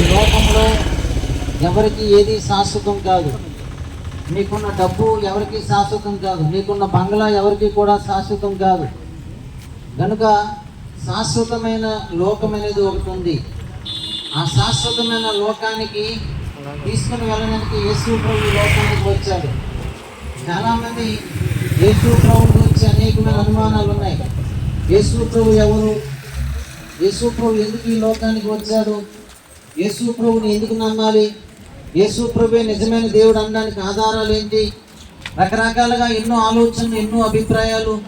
ఈ లోకంలో ఎవరికి ఏది శాశ్వతం కాదు. మీకున్న డబ్బు ఎవరికి శాశ్వతం కాదు. మీకున్న బంగ్లా ఎవరికి కూడా శాశ్వతం కాదు. కనుక శాశ్వతమైన లోకం అనేది ఒకటి ఉంది. ఆ శాశ్వతమైన లోకానికి తీసుకుని వెళ్ళడానికి యేసు ప్రభు లోకానికి వచ్చాడు. చాలామంది యేసు ప్రభు గురించి అనేకమైన అనుమానాలు ఉన్నాయి. యేసు ప్రభు ఎవరు? యేసు ప్రభు ఎందుకు ఈ లోకానికి వచ్చాడు? యేసు ప్రభుని ఎందుకు నమ్మాలి? యేసు ప్రభు నిజమైన దేవుడు అనడానికి ఆధారాలు ఏంటి? రకరకాలుగా ఎన్నో ఆలోచనలు ఎన్నో అభిప్రాయాలు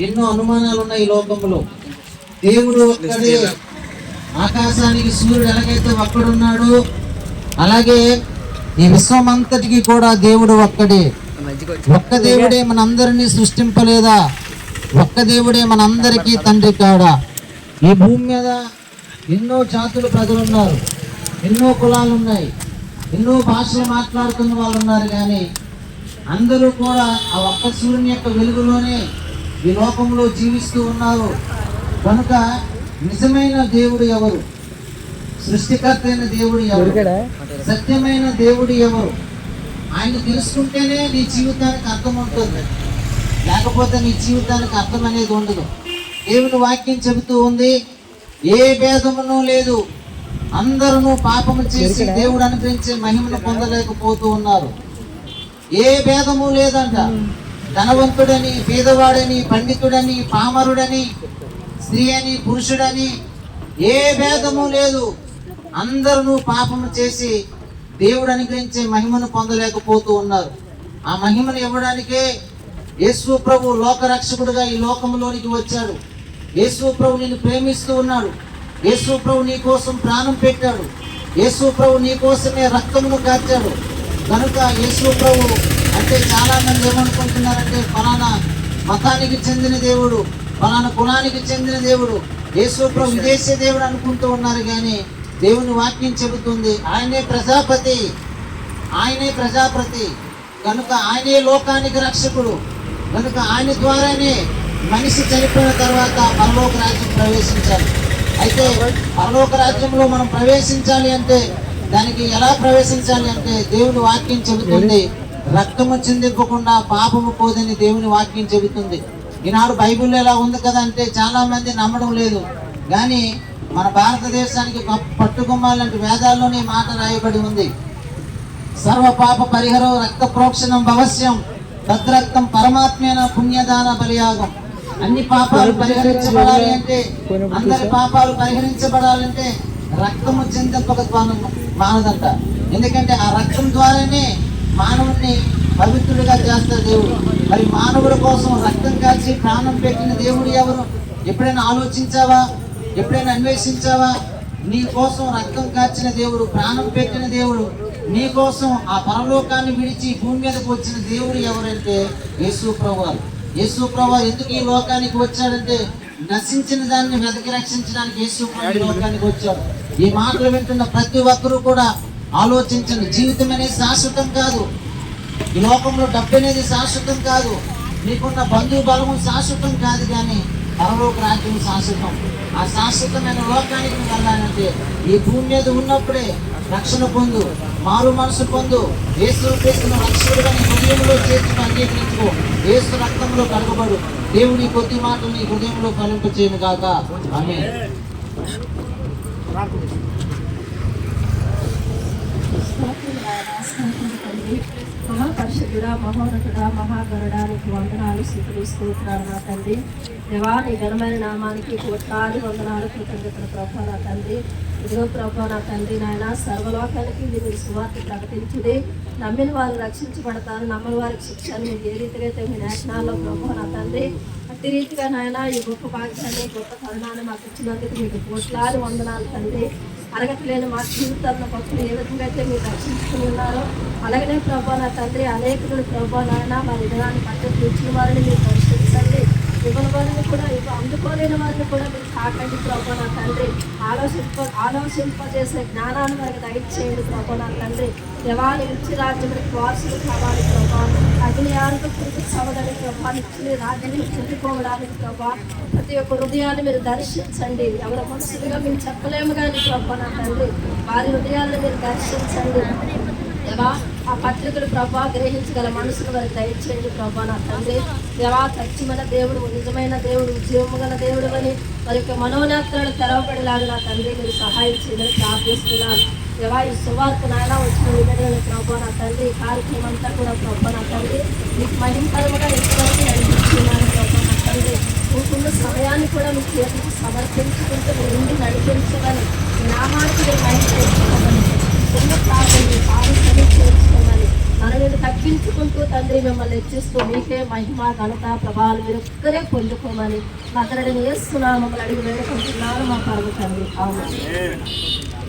ఎన్నో అనుమానాలు ఉన్నాయి ఈ లోకంలో. దేవుడు ఒక్కడే. ఆకాశానికి సూర్యుడు ఎలాగైతే ఒక్కడున్నాడు అలాగే ఈ విశ్వమంతటికి కూడా దేవుడు ఒక్కడే. ఒక్క దేవుడే మనందరినీ సృష్టింపలేదా? ఒక్క దేవుడే మనందరికీ తండ్రి కాడా? ఈ భూమి మీద ఎన్నో జాతులు ప్రజలున్నారు. ఎన్నో కులాలు ఉన్నాయి. ఎన్నో భాషలు మాట్లాడుతున్న వాళ్ళు ఉన్నారు కానీ అందరూ కూడా ఆ ఒక్క సూర్యుని యొక్క వెలుగులోనే ఈ లోకంలో జీవిస్తూ ఉన్నారు. కనుక నిజమైన దేవుడు ఎవరు? సృష్టికర్త అయిన దేవుడు ఎవరు? సత్యమైన దేవుడు ఎవరు? ఆయన తెలుసుకుంటేనే నీ జీవితానికి అర్థం ఉంటుంది. లేకపోతే నీ జీవితానికి అర్థం అనేది ఉండదు. దేవుని వాక్యం చెబుతూ ఉంది ఏ భేదమును లేదు. అందరూ పాపము చేసి దేవుడు అనుగ్రహించే మహిమను పొందలేకపోతూ ఉన్నారు. ఏ భేదము లేదంట. ధనవంతుడని పేదవాడని పండితుడని పామరుడని స్త్రీ అని పురుషుడని ఏ భేదము లేదు. అందరూ పాపము చేసి దేవుడు అనుగ్రహించే మహిమను పొందలేకపోతూ ఉన్నారు. ఆ మహిమను ఇవ్వడానికే యేసు ప్రభు లోకరక్షకుడుగా ఈ లోకంలోనికి వచ్చాడు. యేసు ప్రభు నిన్ను ప్రేమిస్తూ ఉన్నాడు. యేసు ప్రభు నీ కోసం ప్రాణం పెట్టాడు. యేసు ప్రభు నీ కోసమే రక్తమును కార్చాడు కనుక యేసు ప్రభు అంటే చాలా మంది ఏమనుకుంటున్నారంటే ఫలానా మతానికి చెందిన దేవుడు ఫలానా కులానికి చెందిన దేవుడు యేసు ప్రభు విదేశీ దేవుడు అనుకుంటూ ఉన్నారు కానీ దేవుని వాక్యం చెబుతుంది ఆయనే ప్రజాపతి ఆయనే ప్రజాపతి కనుక ఆయనే లోకానికి రక్షకుడు కనుక ఆయన ద్వారానే మనిషి చనిపోయిన తర్వాత పరలోక రాజ్యం ప్రవేశించాలి. అయితే పరలోక రాజ్యంలో మనం ప్రవేశించాలి అంటే దానికి ఎలా ప్రవేశించాలి అంటే దేవుని వాక్యం చెబుతుంది రక్తము చిందింపకుండా పాపము పోదని దేవుని వాక్యం చెబుతుంది. ఈనాడు బైబిల్లో ఎలా ఉంది కదా అంటే చాలా మంది నమ్మడం లేదు. కానీ మన భారతదేశానికి పట్టుకుమ్మాలంటే వేదాల్లోనే మాట రాయబడి ఉంది. సర్వ పాప పరిహరం రక్త ప్రోక్షణం భవస్యం తద్రక్తం పరమాత్మేన పుణ్యదాన బలియాగం. అన్ని పాపాలు పరిహరించబడాలి అంటే అందరి పాపాలు పరిహరించబడాలంటే రక్తము చిందింపక మాన- మానదంట. ఎందుకంటే ఆ రక్తం ద్వారానే మానవుణ్ణి పవిత్రుడిగా చేస్తాడు దేవుడు. మరి మానవుడి కోసం రక్తం కాచి ప్రాణం పెట్టిన దేవుడు ఎవరు? ఎప్పుడైనా ఆలోచించావా? ఎప్పుడైనా అన్వేషించావా? నీ కోసం రక్తం కార్చిన దేవుడు ప్రాణం పెట్టిన దేవుడు నీ కోసం ఆ పరలోకాన్ని విడిచి భూమి మీదకి వచ్చిన దేవుడు ఎవరంటే యేసు ప్రభువారు. యేసు ప్రభా ఎందుకు ఈ లోకానికి వచ్చాడంటే నశించిన దాన్ని వెతకి రక్షించడానికి యేసు ప్రభు లోకానికి వచ్చాడు. ఈ మాటలు వింటున్న ప్రతి ఒక్కరూ కూడా ఆలోచించండి. జీవితం అనేది శాశ్వతం కాదు. ఈ లోకంలో డబ్బు అనేది శాశ్వతం కాదు. నీకున్న బంధువు బలము శాశ్వతం కాదు కానీ పరలోక రాజ్యం శాశ్వతం. ఆ శాశ్వతమైన లోకానికి వెళ్ళాలంటే ఈ భూమి మీద ఉన్నప్పుడే రక్షణ పొందు మారు మనసు పొందు ఏసు క్రీస్తున్న రక్షకుడుగా నీ హృదయంలో చేతులు అంగీకరించుకో. ఏసు రక్తంలో కడగబడు. దేవుని కొద్ది మాటలు నీ హృదయంలో ఫలింప చేయను కాక ఆమె మహాపరిషుడా మహోన్నతుడా మహాగరుడా నీకు వందనాలు స్థితులు స్తోత్రాలు నా తండ్రి. దేవా నీ ఘనమైన నామానికి కోట్లాది వందనాలు కృతజ్ఞతల ప్రభా నా తండ్రి. ఇదిగో ప్రభా నా తండ్రి నాయన సర్వలోకానికి ఇది మీరు సువార్త ప్రకటించుడి. నమ్మిన వారు రక్షించబడతారు నమ్మని వారికి శిక్షను మీరు ఏ రీతిగా అయితే మీ నేషనాల్లో ప్రభా నా తండ్రి. అట్టి రీతిగా నాయన ఈ గొప్ప భాగ్యాన్ని గొప్ప తరుణాన్ని మాకు ఇచ్చినందుకు మీకు కోట్లాది వందనాలు తండ్రి. అరగట్లేని మా జీవితాలను భక్తులు ఏ విధంగా అయితే మీరు రక్షించుకుని ఉన్నారో అలాగనే ప్రభా నా తండ్రి అనేకులు ప్రభా నాయన మా విధానాన్ని పద్ధతి ఇచ్చిన వారిని మీరు పరిశీలించండి. ఇవ్వని వారిని కూడా ఇవ్వ అందుకోలేని వారిని కూడా మీరు సాకండి ప్రభా నా తండ్రి. ఆలోచింప ఆలోచింపజేసే జ్ఞానాన్ని వారికి దయచేయండి ప్రభా నా తండ్రి. దేవాన్ని ఇచ్చి రాజ్యం వారసులు కావాలి ప్రభా. అగ్ని ఆరుకు ప్రభా చెందుకోవడానికి ప్రభా ప్రతి ఒక్క హృదయాన్ని మీరు దర్శించండి. ఎవరి మనసులుగా మేము చెప్పలేము కానీ ప్రభా నా తండ్రి వారి హృదయాలను మీరు దర్శించండి దేవా ఆ పత్రికలు ప్రభా గ్రహించగల మనసులు వారికి దయచేయండి ప్రభా. నా తండ్రి దేవా సత్యమైన దేవుడు నిజమైన దేవుడు జీవము గల దేవుడు అని మరి యొక్క మనోనేత్రాలు తెరవబడేలాగా నా తండ్రి మీరు సహాయం చేయమని ప్రార్థిస్తున్నాను దేవా ఈ సువార్త నాయన వచ్చిన విధంగా ప్రభా నా తండ్రి ఈ కార్యక్రమం అంతా కూడా ప్రభా నా తండ్రి. మీకు మహిమకరముగా ఎంతవరకు నడిపిస్తున్నాను ప్రభా నా తండ్రి. మీకున్న సమయాన్ని కూడా మీకు చేతికి సమర్పించుకుంటూ మీ నుండి నడిపించమని నామానికి మీరు మహిమ చిన్న ప్రార్థన పారిశ్రమ చేర్చుకోమని మనల్ని తగ్గించుకుంటూ తండ్రి మిమ్మల్ని హెచ్చిస్తూ మీకే మహిమ ఘనత ప్రభావాలు మీరు ఒక్కరే పొందుకోమని అతడిని వేస్తున్నాను మమ్మల్ని అడిగి వేడుకుంటున్నాను మా పర్వ తండ్రి. అవును